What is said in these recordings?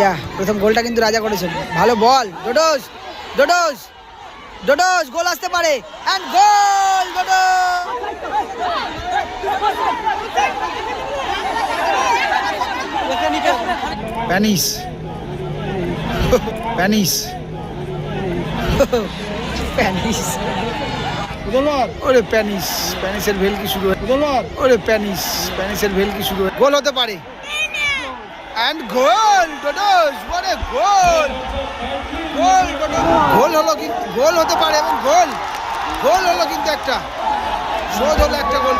রাজা প্রথম গোলটা কিন্তু রাজা করেছেন। ভালো বল ডোডোস ডোডোস ডোডোস গোল আসতে পারে অ্যান্ড গোল ডোডো প্যানিস প্যানিস প্যানিস ওরে প্যানিস প্যানিসের ভেলকি শুরু হয় ওরে প্যানিস প্যানিসের ভেলকি শুরু হয় গোল হতে পারে। অ্যান্ড গোল ডোডোস ওরে গোল গোল ডোডোস গোল হলো কিন্তু গোল হতে পারে এবং গোল গোল হলো কিন্তু একটা, শোধ হলো একটা গোল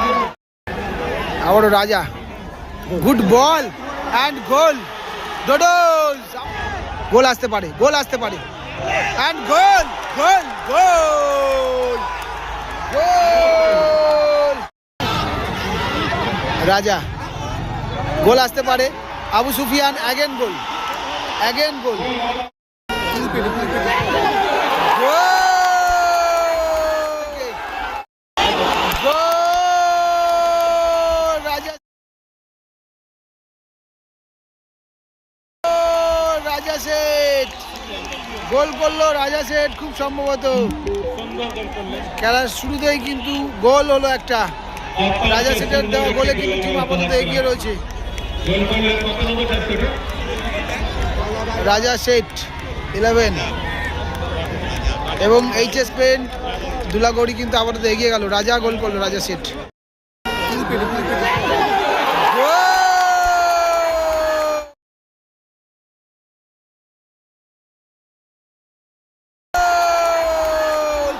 আবারও রাজা। গুড বল অ্যান্ড গোল ডোডোস গোল আসতে পারে গোল আসতে পারে। অ্যান্ড গোল গোল গোল গোল রাজা গোল আসতে পারে। Abu Sufiyan again goal! Again goal! Raja Seth. Goal করল রাজা শেঠ খুব সম্ভবত। খেলার শুরুতেই কিন্তু গোল হলো একটা। রাজা শেঠের দেওয়া গোলে কিন্তু আপাতত এগিয়ে রয়েছে। রাজা শেঠ ইলেভেন এবং এইচ এস পেন দুলাগড়ি কিন্তু আবার এগিয়ে গেল। রাজা গোল করল রাজা শেঠ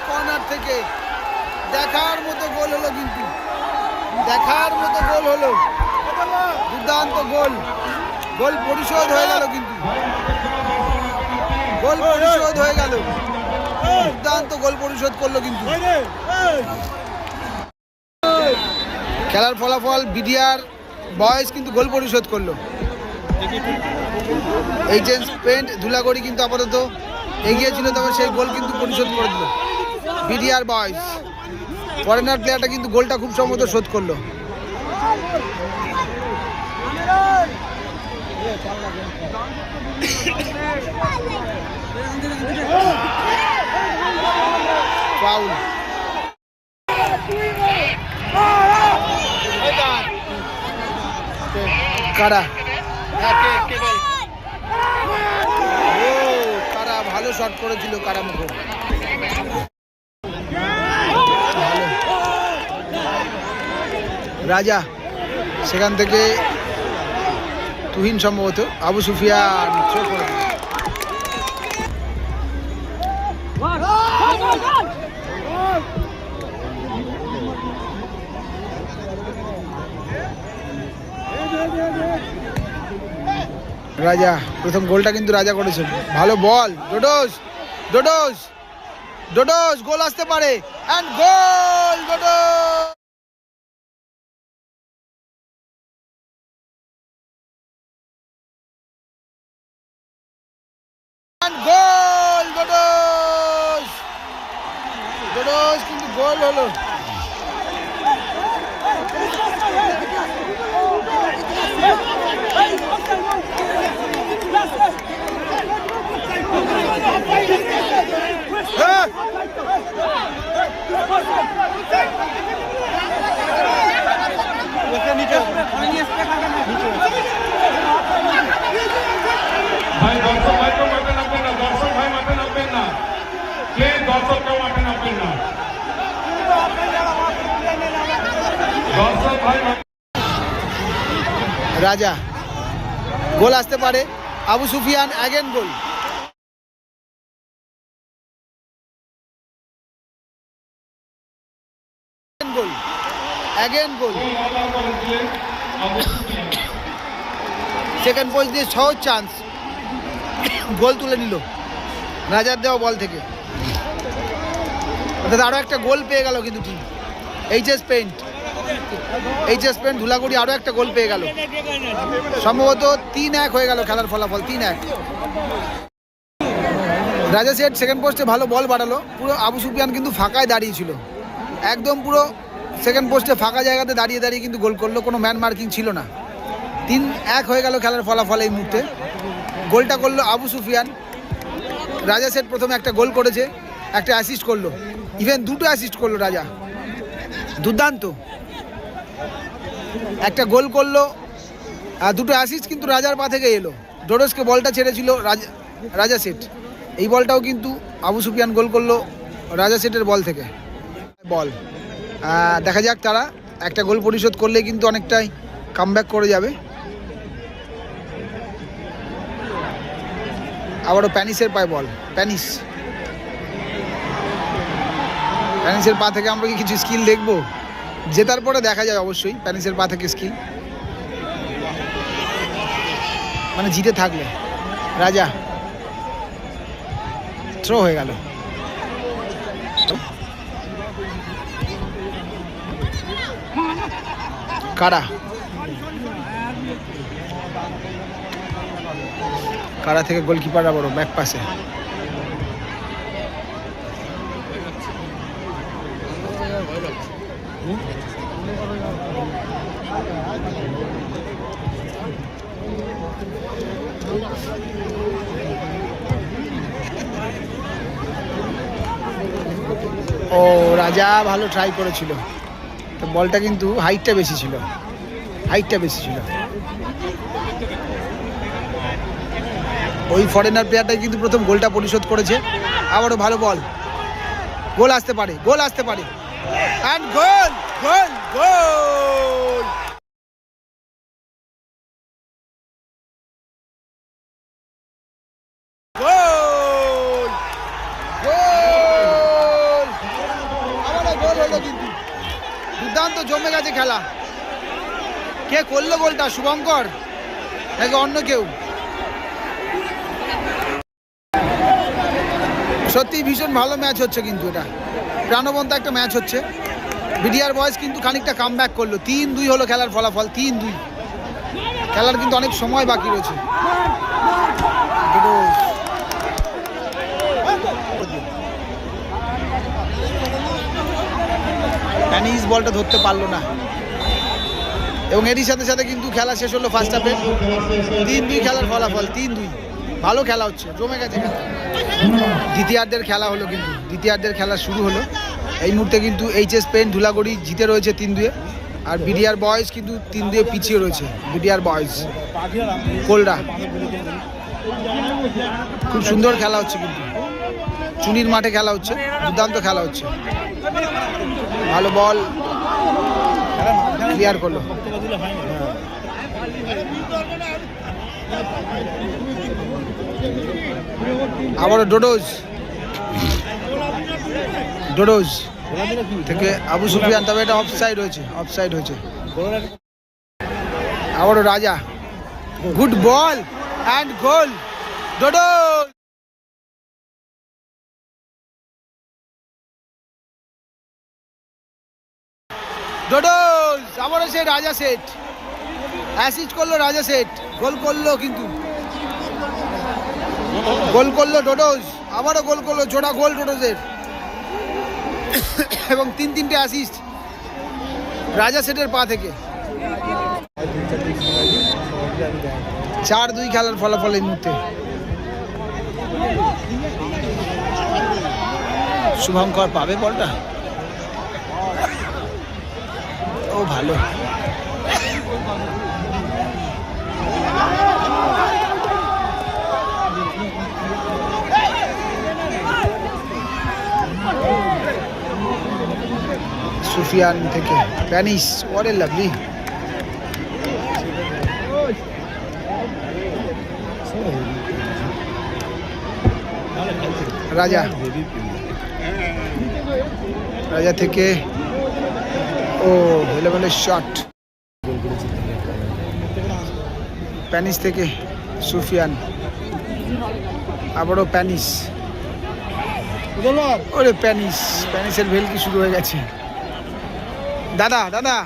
কর্নার থেকে দেখার মতো গোল হলো কিন্তু দেখার মতো গোল হলো দুর্দান্ত গোল গোল পরিশোধ হয়ে গেল কিন্তু। গোল পরিশোধ হয়ে গেল। দুর্দান্ত গোল পরিশোধ করল কিন্তু। খেলার ফলাফল বিডিআর বয়স কিন্তু গোল পরিশোধ করল। এই যে পেন্ট ধুলাগড়ি কিন্তু আপাতত এগিয়ে ছিল তবে সেই গোল কিন্তু পরিশোধ করে দিল। বিডিআর বয়স। ফরেনার প্লেয়ারটা কিন্তু গোলটা খুব সম্ভবত শোধ করল। ফাউল কারা? কারা? ভালো শট করেছিল কারা মুখো? রাজা সেখান থেকে তুহিন সম্ভবত, আবু সুফিয়ান। রাজা, প্রথম গোলটা কিন্তু রাজা করেছেন ভালো বল, ডোডোস ডোডোস ডোডোস, গোল আসতে পারে অ্যান্ড গোল ডোডোস And গোল ডোডোস ডোডোস কিন্তু গোল হলো হ্যাঁ ভাই দর্শক ভাই কেউ মাঠে নামবেন না দর্শক ভাই মাঠে নামবেন না কে দর্শক কেউ মাঠে নামবেন না দর্শক ভাই মাঠে- রাজা। গোল আসতে পারে। Abu Sufiyan again goal. Goal. Again goal. Second post দিয়ে সহজ চান্স গোল তুলে নিল। রাজার দেওয়া বল থেকে। অর্থাৎ আরও একটা গোল পেয়ে গেল কিন্তু টিম এইচএস পেন্ট এইচএস পেন্ট ধুলাগুড়ি আরও একটা গোল পেয়ে গেল। সম্ভবত তিন এক হয়ে গেল খেলার ফলাফল, তিন এক। রাজা সেট সেকেন্ড পোস্টে ভালো বল বাড়ালো। পুরো আবু সুফিয়ান কিন্তু ফাঁকায় দাঁড়িয়েছিল। একদম পুরো সেকেন্ড পোস্টে ফাঁকা জায়গাতে দাঁড়িয়ে দাঁড়িয়ে কিন্তু গোল করল, কোনো ম্যান মার্কিং ছিল না। তিন এক হয়ে গেল খেলার ফলাফল এই মুহূর্তে। গোলটা করল আবু সুফিয়ান। রাজা সেট প্রথমে একটা গোল করেছে, একটা অ্যাসিস্ট করল। ইভেন দুটো অ্যাসিস্ট করল রাজা। দুর্দান্ত। একটা গোল করল দুটো অ্যাসিস্ট কিন্তু রাজার পা থেকে এলো। ডোরসকে বলটা ছেড়েছিল রাজা রাজা সেট। এই বলটাও কিন্তু আবু সুফিয়ান গোল করল রাজা সেটের বল থেকে। বল। দেখা যাক তারা একটা গোল পরিশোধ করলে কিন্তু অনেকটাই কামব্যাক করে যাবে। আবারও প্যানিসের পায় বল। প্যানিস। প্যানিসের পা থেকে আমরা কি কিছু স্কিল দেখব? জেতার পরে দেখা যায় অবশ্যই প্যানিসের পা থেকে স্কিল মানে জিতে থাকলে। রাজা থ্রো হয়ে গেল। কারা? কারা থেকে গোলকিপার বড়? ব্যাক পাশে ও, রাজা ভালো ট্রাই করেছিল। তো বলটা কিন্তু হাইটটা বেশি ছিল। হাইটটা বেশি ছিল। ওই ফরেনার প্লেয়ারটাই কিন্তু প্রথম গোলটা পরিশোধ করেছে। আবারও ভালো বল গোল আসতে পারে, গোল আসতে পারে। গোল গোল গোল গোল আবারও গোল হলো কিন্তু দুর্দান্ত জমে গেছে খেলা। কে করল গোলটা? শুভঙ্কর? নাকি অন্য কেউ? সত্যি ভীষণ ভালো ম্যাচ হচ্ছে কিন্তু এটা। প্রাণবন্ত একটা ম্যাচ হচ্ছে। বিডিআর বয়স কিন্তু খানিকটা কাম ব্যাক করল। তিন দুই হলো খেলার ফলাফল, তিন দুই। খেলার কিন্তু অনেক সময় বাকি রয়েছে দুটো- প্যানিস বলটা ধরতে পারল না। এবং এরই সাথে সাথে কিন্তু খেলা শেষ হলো ফার্স্ট হাফে তিন দুই খেলার ফলাফল, তিন দুই। ভালো খেলা হচ্ছে, জমে গেছে খেলা। দ্বিতীয়ার্ধের খেলা হলো কিন্তু, দ্বিতীয়ার্ধের খেলা শুরু হলো। এই মুহূর্তে কিন্তু এইচএস পেন ধুলাগড়ি জিতে রয়েছে তিন দুয়ে। আর বিডিআর বয়েজ কিন্তু তিন দুয়ে পিছিয়ে রয়েছে বিডিআর বয়েজ কোলডা। খুব সুন্দর খেলা হচ্ছে কিন্তু। চুনির মাঠে খেলা হচ্ছে, দুর্দান্ত খেলা হচ্ছে। ভালো বল ক্লিয়ার করল। আবারও ডোডোজ। ডোডোজ থেকে আবু সুফিয়ান, তবে এটা অফ অফসাইড হয়েছে অফসাইড হয়েছে। আবারও রাজা। গুড বল অ্যান্ড গোল ডোডোজ। ডোডোজ আবারও সে রাজা সেট। অ্যাসিস্ট করল, রাজা সেট। গোল করল কিন্তু। গোল করল ডোডোজ, আবারও গোল করল জোড়া গোল ডোডোজের। এবং তিন তিনটে অ্যাসিস্ট রাজা সেটের পা থেকে। চার দুই খেলার ফলাফল এই মুহূর্তে। শুভঙ্কর পাবে বলটা? ও ভালো সুফিয়ান থেকে প্যানিস ওরে লাভলি রাজা রাজা থেকে ও, ভেলেবেলের শট প্যানিস থেকে সুফিয়ান। আবারও প্যানিস। ওরে প্যানিস, প্যানিসের ভেলকি শুরু হয়ে গেছে? দাদা দাদা।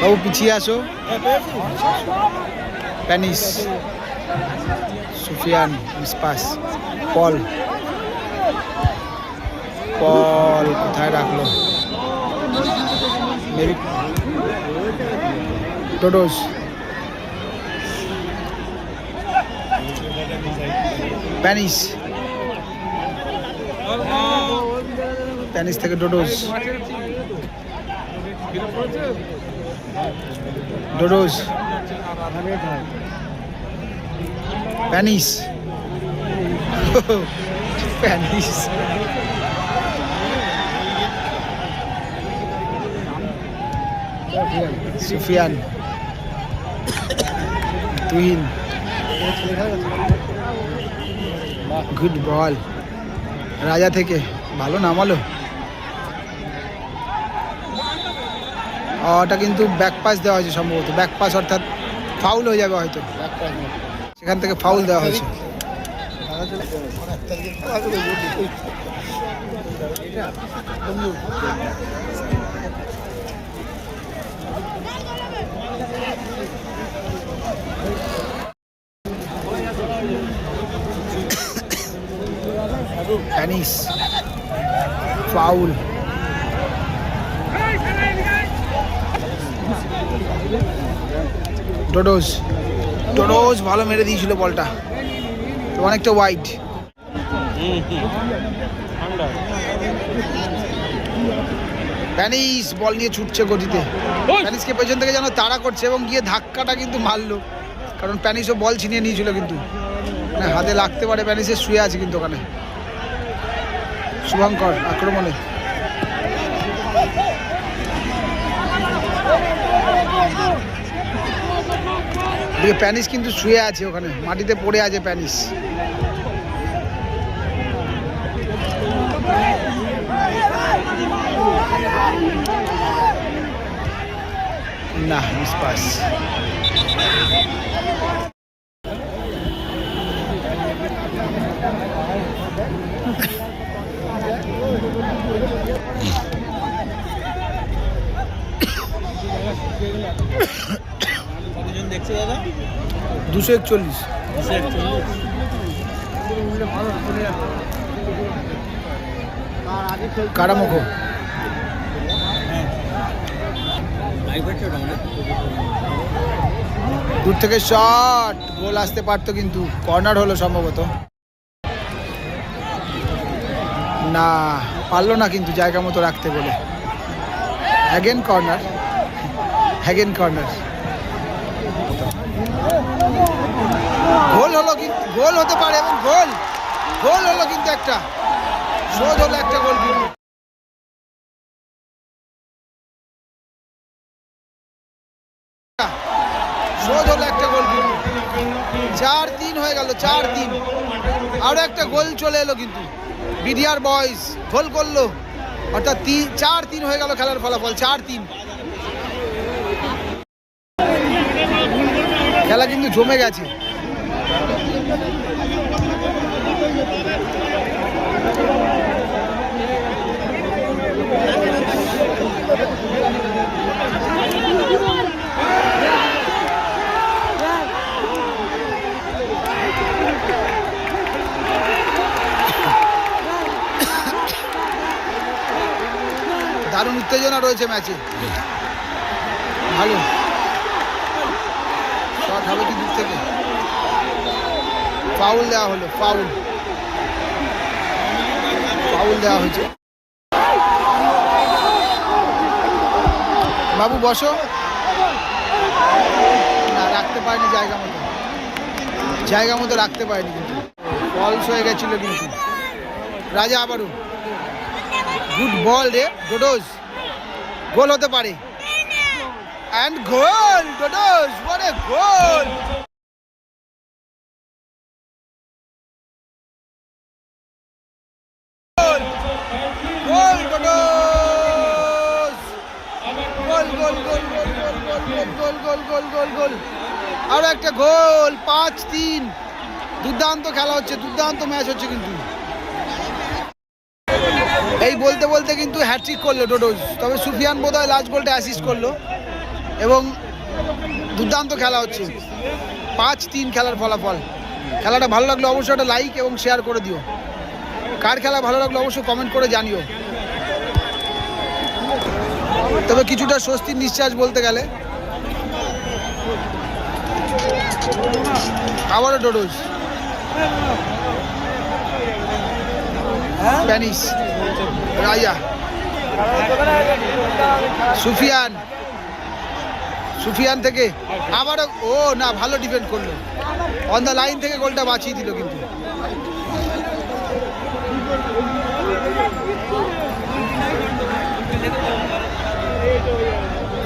বাবু, পিছিয়ে আসো প্যানিস। সুফিয়ান, মিসপাস, পল। পল কোথায় রাখল? টোটোস। প্যানিস। প্যানিস থেকে ডোডোস ডোডোস প্যানিস প্যানিস সুফিয়ান তুহিন গুড বল রাজা থেকে ভালো নামালো। ওটা কিন্তু ব্যাক পাস দেওয়া হয়েছে সম্ভবত। ব্যাক পাস অর্থাৎ ফাউল হয়ে যাবে হয়তো। সেখান থেকে ফাউল দেওয়া হয়েছে। ফাউল ডোডোস ডোডোস ভালো মেরে দিয়েছিল বলটা। তো অনেকটা ওয়াইড প্যানিস বল নিয়ে ছুটছে গতিতে। প্যানিসকে পেছন থেকে যেন তাড়া করছে এবং গিয়ে ধাক্কাটা কিন্তু মারলো। কারণ প্যানিসও বল ছিনিয়ে নিয়েছিল কিন্তু। মানে হাতে লাগতে পারে প্যানিসের শুয়ে আছে কিন্তু ওখানে। শুভঙ্কর আক্রমণে। এদিকে প্যানিস কিন্তু শুয়ে আছে ওখানে মাটিতে পড়ে আছে প্যানিস না মিস পাস। দাদা? দুশো একচল্লিশ। দুশো একচল্লিশ। কারামুখো। দূর থেকে শট গোল আসতে পারতো কিন্তু কর্নার হলো সম্ভবত। না পারল না কিন্তু জায়গা মতো রাখতে বলে। Again corner again corner goal হলো কিন্তু গোল হতে পারে, এবং গোল। গোল হলো কিন্তু একটা। শোধ হলো একটা গোল কিন্তু। শোধ হলো একটা গোল চার তিন হয়ে গেল, চার তিন। আরও একটা গোল চলে এলো কিন্তু। বিডিআর বয়েজ গোল করল। অর্থাৎ তিন চার তিন হয়ে গেল খেলার ফলাফল, চার তিন। খেলা কিন্তু জমে গেছে। দারুণ উত্তেজনা রয়েছে ম্যাচে। ভালো শট হবে কি দূর থেকে ফাউল দেওয়া হলো ফাউল ফাউল দেওয়া হয়েছে। বাবু, বসো। না, রাখতে পারেনি জায়গা মতো। জায়গা মতো রাখতে পারেনি কিন্তু। ফলস হয়ে গেছিল কিন্তু। রাজা, আবারও। গুড বল রে ডোডোজ গোল হতে পারে। অ্যান্ড গোল ডোডোজ গোল গোল গোল গোল গোল গোল গোল গোল গোল গোল গোল গোল গোল আরও একটা গোল পাঁচ তিন দুর্দান্ত খেলা হচ্ছে দুর্দান্ত ম্যাচ হচ্ছে কিন্তু এই বলতে বলতে কিন্তু হ্যাট্রিক করল ডোডোজ তবে সুফিয়ান বোধহয় লাস্ট গোলটা অ্যাসিস্ট করল এবং দুর্দান্ত খেলা হচ্ছে পাঁচ তিন খেলার ফলাফল খেলাটা ভালো লাগলে অবশ্যই একটা লাইক এবং শেয়ার করে দিও কার খেলা ভালো লাগলে অবশ্যই কমেন্ট করে জানিও। তবে কিছুটা স্বস্তির নিঃশ্বাস বলতে গেলে। আবারও ডোডোজ। স্প্যানিশ। রাজা সুফিয়ান। সুফিয়ান থেকে আবারও ও না, ভালো ডিফেন্ড করল। অন দ্য লাইন থেকে গোলটা বাঁচিয়ে দিল কিন্তু সরাসরি গোলকিপার হাতে বল এই গোলটা হয়ে যেত যদি প্লেয়ারটা না থাকতো হ্যাঁ গোলটা ভালো লাগতো। দাও এটা আমাদেরই ছিল ঠিক আছে আপনি ওই বলছেন তো। আস্তে আস্তে সামনে বল।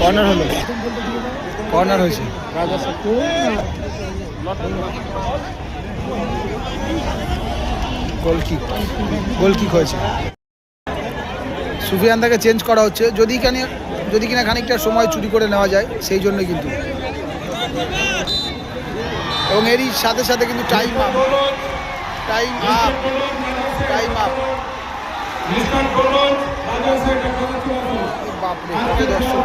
কর্নার হলো। কর্নার হয়েছে। Raja Singh. Goal kick goal kick হয়েছে। সুফিয়ান তাকে চেঞ্জ করা হচ্ছে। যদি কেন যদি কিনা খানিকটা সময় চুরি করে নেওয়া যায়, সেই জন্য কিন্তু। এবং এরই সাথে সাথে কিন্তু টাইম টাইম আপ টাইম বাপরে দর্শক।